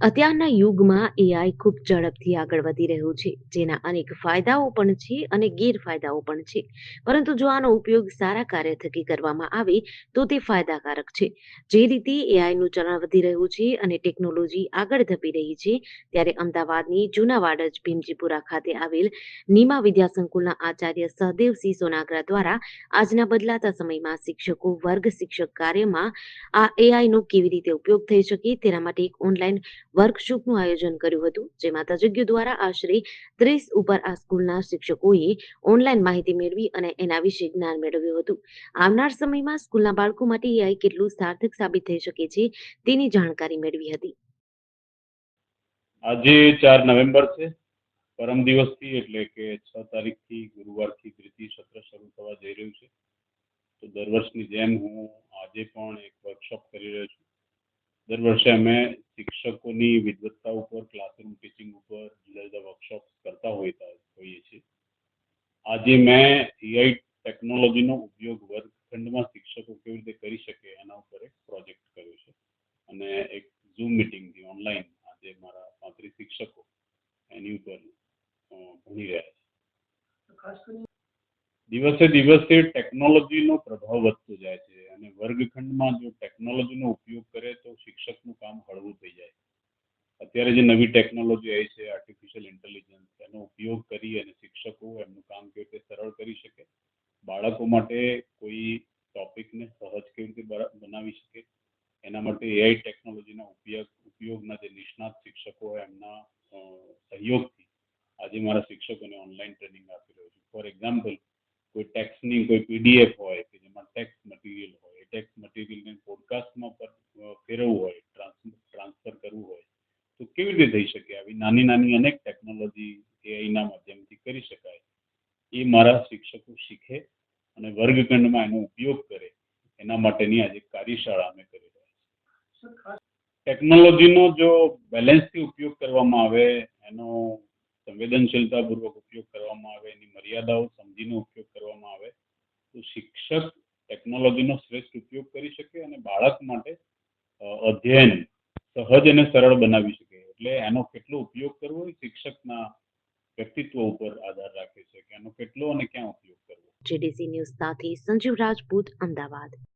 અત્યારના યુગમાં એઆઈ ખૂબ ઝડપથી આગળ વધી રહ્યું છે. જેના અનેક ફાયદાઓ પણ છે અને ગેરફાયદાઓ પણ છે. પરંતુ જો આનો ઉપયોગ સારા કાર્ય થકી કરવામાં આવે, તો તે ફાયદાકારક છે. જે રીતે એઆઈનું ચલણ વધી રહ્યું છે અને ટેકનોલોજી આગળ ધપી રહી છે, ત્યારે અમદાવાદની જૂના વાડજ ભીમજીપુરા ખાતે આવેલ નીમા વિદ્યા સંકુલના આચાર્ય સહદેવસિંહ સોનાગરા દ્વારા આજના બદલાતા સમયમાં શિક્ષકો, વર્ગ શિક્ષક કાર્યમાં આ એઆઈનો કેવી રીતે ઉપયોગ થઈ શકે તેના માટે એક ઓનલાઈન વર્કશોપનું આયોજન કર્યું હતું જેમાં તજજ્ઞો દ્વારા આશરે ત્રીસ ઉપર આ સ્કૂલના શિક્ષકોએ ઓનલાઈન માહિતી મેળવી અને એના વિશે જ્ઞાન મેળવ્યું હતું. આવનાર સમયમાં સ્કૂલના બાળકો માટે એઆઈ કેટલું સાર્થક સાબિત થઈ શકે છે, તેની જાણકારી મેળવી હતી. આજે ચાર નવેમ્બર છે. પરમ દિવસથી એટલે કે છ તારીખથી ગુરુવારથી દ્વિતીય સત્ર શરૂ થવા જઈ રહ્યું છે. તો દર વર્ષની જેમ હું આજે પણ એક વર્કશોપ કરી રહ્યો છું. દર વર્ષે અમે શિક્ષકોની વિદવત્તા ઉપર ક્લાસરૂમ ટીચિંગ ઉપર જુદા જુદા વર્કશોપ કરતા હોય હોઈએ છીએ. આજે મેં એઆઈ ટેકનોલોજીનો ઉપયોગ વર્ગખંડમાં શિક્ષકો કેવી રીતે કરી શકે એના ઉપર એક પ્રોજેક્ટ કર્યો છે. અને એક ઝૂમ મિટિંગથી ઓનલાઈન આજે મારા પાંત્રીસ શિક્ષકો એની ઉપર ભણી રહ્યા છે. દિવસે દિવસે ટેકનોલોજીનો પ્રભાવ વધતો જાય છે અને વર્ગખંડમાં જો ટેકનોલોજીનો ઉપયોગ કરે તો શિક્ષકનું કામ હળવું થઈ જાય. અત્યારે જે નવી ટેકનોલોજી આવી છે આર્ટિફિશિયલ ઇન્ટેલિજન્સ એનો ઉપયોગ કરી અને શિક્ષકો એમનું કામ કેવી રીતે સરળ કરી શકે, બાળકો માટે કોઈ ટોપિકને સહજ કેવી રીતે બનાવી શકે, એના માટે એઆઈ ટેકનોલોજીના ઉપયોગ, ઉપયોગના જે નિષ્ણાત શિક્ષકો એમના સહયોગથી આજે મારા શિક્ષકોને ઓનલાઈન ટ્રેનિંગ આપી રહ્યો છું. ફોર એક્ઝામ્પલ ટેક્સની કોઈ પીડીએફ હોય કે જેમાં ટેક્સ મટીરિયલ હોય ટેક્સ મટીરિયલને પોડકાસ્ટમાં ફેરવવું હોય ટ્રાન્સફર કરવું હોય, તો કેવી રીતે થઈ શકે? આવી નાની નાની અનેક ટેકનોલોજી એઆઈના માધ્યમથી કરી શકાય. એ મારા શિક્ષકો શીખે અને વર્ગખંડમાં એનો ઉપયોગ કરે. એના માટેની આજે કાર્યશાળા અમે કરી રહ્યા છીએ. ટેકનોલોજીનો જો બેલેન્સથી ઉપયોગ કરવામાં આવે, એનો સંવેદનશીલતાપૂર્વક ઉપયોગ કરવામાં આવે, એની મર્યાદાઓ સમજીને ઉપયોગ તો શિક્ષક ટેકનોલોજીનો શ્રેષ્ઠ ઉપયોગ કરી શકે અને બાળક માટે અધ્યયન સહજ અને સરળ બનાવી શકે. એટલે એનો કેટલો ઉપયોગ કરવો એ શિક્ષકના વ્યક્તિત્વ ઉપર આધાર રાખે છે કે એનો કેટલો અને ક્યાં ઉપયોગ કરવો. જેડીસી ન્યૂઝ સાથે સંજીવ રાજપૂત, અમદાવાદ.